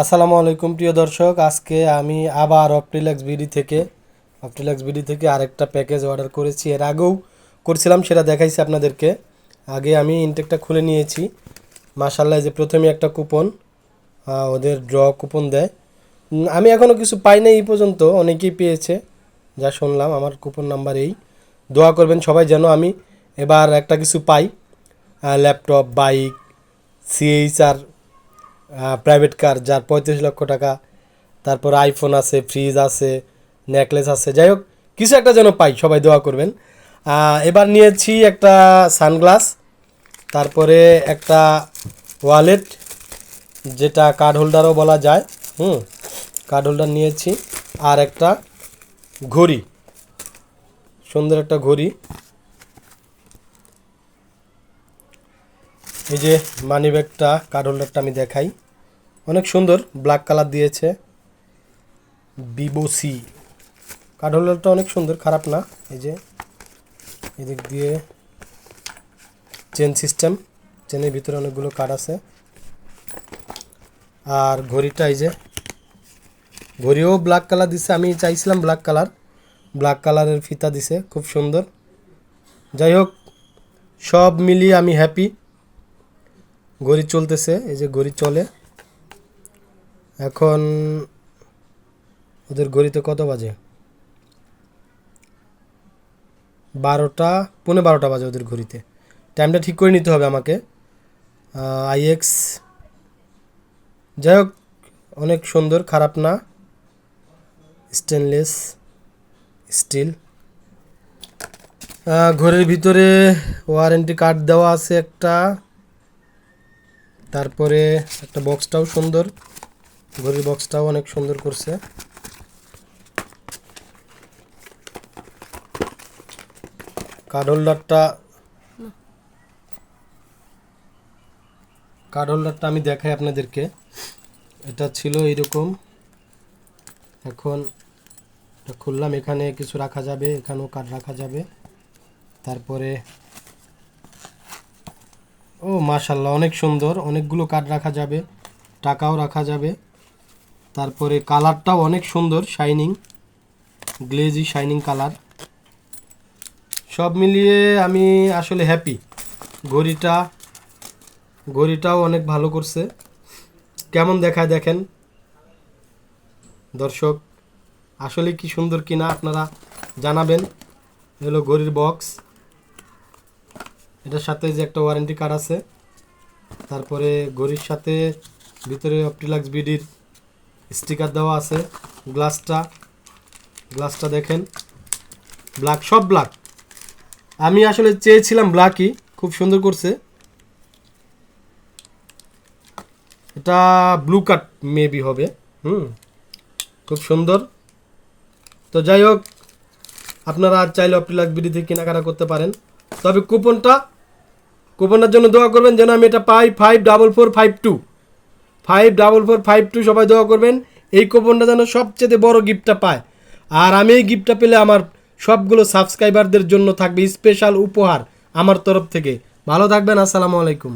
আসসালামু আলাইকুম, প্রিয় দর্শক। আজকে আমি আবার অপটিলেক্স বিডি থেকে অপটিলেক্স বিডি থেকে আরেকটা প্যাকেজ অর্ডার করেছি। এর আগেও করছিলাম, সেটা দেখাইছি আপনাদেরকে। আগে আমি ইনটেকটা খুলে নিয়েছি। মাসাল্লাহ যে প্রথমে একটা কুপন ওদের ড্র কুপন দেয়। আমি এখনও কিছু পাই নাই এই পর্যন্ত, অনেকেই পেয়েছে। যা শুনলাম, আমার কুপন নাম্বার এই। দোয়া করবেন সবাই যেন আমি এবার একটা কিছু পাই। Laptop bike CHR private car যার পঁয়ত্রিশ লক্ষ টাকা। তারপর আইফোন আছে ফ্রিজ আছে নেকলেস আছে। যাই হোক, কিছু একটা যেন পাই, সবাই দোয়া করবেন। এবার নিয়েছি একটা সানগ্লাস তারপরে একটা ওয়ালেট যেটা কার্ড হোল্ডারও বলা যায়। হুম কার্ড হোল্ডার নিয়েছি। আর একটা ঘড়ি, সুন্দর একটা ঘড়ি। এই যে মানি ব্যাগটা কার্ড হোল্ডারটা আমি দেখাই। অনেক সুন্দর ব্ল্যাক কালার দিয়েছে। ভিভো সি কার্ড হোল্ডারটা অনেক সুন্দর, খারাপ না? এই যে, এদিক দিয়ে চেন সিস্টেম চেনের ভিতরে অনেকগুলো কার্ড আছে। আর ঘড়িটা এই যে, ঘড়িও ব্ল্যাক কালার দিছে, আমি চাইছিলাম ব্ল্যাক কালার ব্ল্যাক কালারের ফিতা দিছে, খুব সুন্দর। যাই হোক, সব মিলিয়ে আমি হ্যাপি ঘড়ি চলতেছে, এই যে ঘড়ি চলে। এখন ওদের ঘড়িতে কত বাজে? বারোটা, পৌনে বারোটা বাজে ওদের ঘড়িতে। টাইমটা ঠিক করে নিতে হবে আমাকে। আইএক্স যাই হোক, অনেক সুন্দর, খারাপ না। স্টেনলেস স্টিল ঘরের ভিতরে ওয়ারেন্টি কার্ড দেওয়া আছে একটা। তারপরে একটা বক্সটাও সুন্দর। ঘড়ির বক্সটাও অনেক সুন্দর করছে। কার্ড হোল্ডারটা কার্ড হোল্ডারটা আমি দেখাই আপনাদেরকে। এটা ছিল এইরকম। এখন খুললাম। এখানে কিছু রাখা যাবে, এখানেও কার্ড রাখা যাবে। তারপরে ও মাশাল্লাহ অনেক সুন্দর। অনেকগুলো কার্ড রাখা যাবে, টাকাও রাখা যাবে। তারপরে কালারটাও অনেক সুন্দর শাইনিং গ্লেজি শাইনিং কালার সব মিলিয়ে আমি আসলে হ্যাপি ঘড়িটা, ঘড়িটাও অনেক ভালো করছে। কেমন দেখায় দেখেন? দর্শক, আসলে কি সুন্দর কিনা আপনারা জানাবেন। হলো ঘড়ির বক্স এটার সাথে যে একটা ওয়ারেন্টি কার্ড আছে, তারপরে ঘড়ির সাথে ভিতরে অপটিলাক্স বিডির স্টিকার দেওয়া আছে, গ্লাসটা গ্লাসটা দেখেন ব্ল্যাক সব ব্ল্যাক আমি আসলে চেয়েছিলাম ব্ল্যাকই খুব সুন্দর করছে। এটা ব্লু কাট মেবি হবে, হুম, খুব সুন্দর। তো যাই হোক, আপনারা চাইলে অপটিলাক্স বিডি থেকে কেনাকাটা করতে পারেন। তবে কুপনটা কুপনটার জন্য দোয়া করবেন যেন আমি এটা পাই five double four five two five double four five two সবাই দোয়া করবেন। এই কুপনটা যেন সবচেয়ে বড় গিফটটা পায়। আর আমি এই গিফটটা পেলে আমার সবগুলো সাবস্ক্রাইবারদের জন্য থাকবে স্পেশাল উপহার আমার তরফ থেকে। ভালো থাকবেন, আসসালামু আলাইকুম।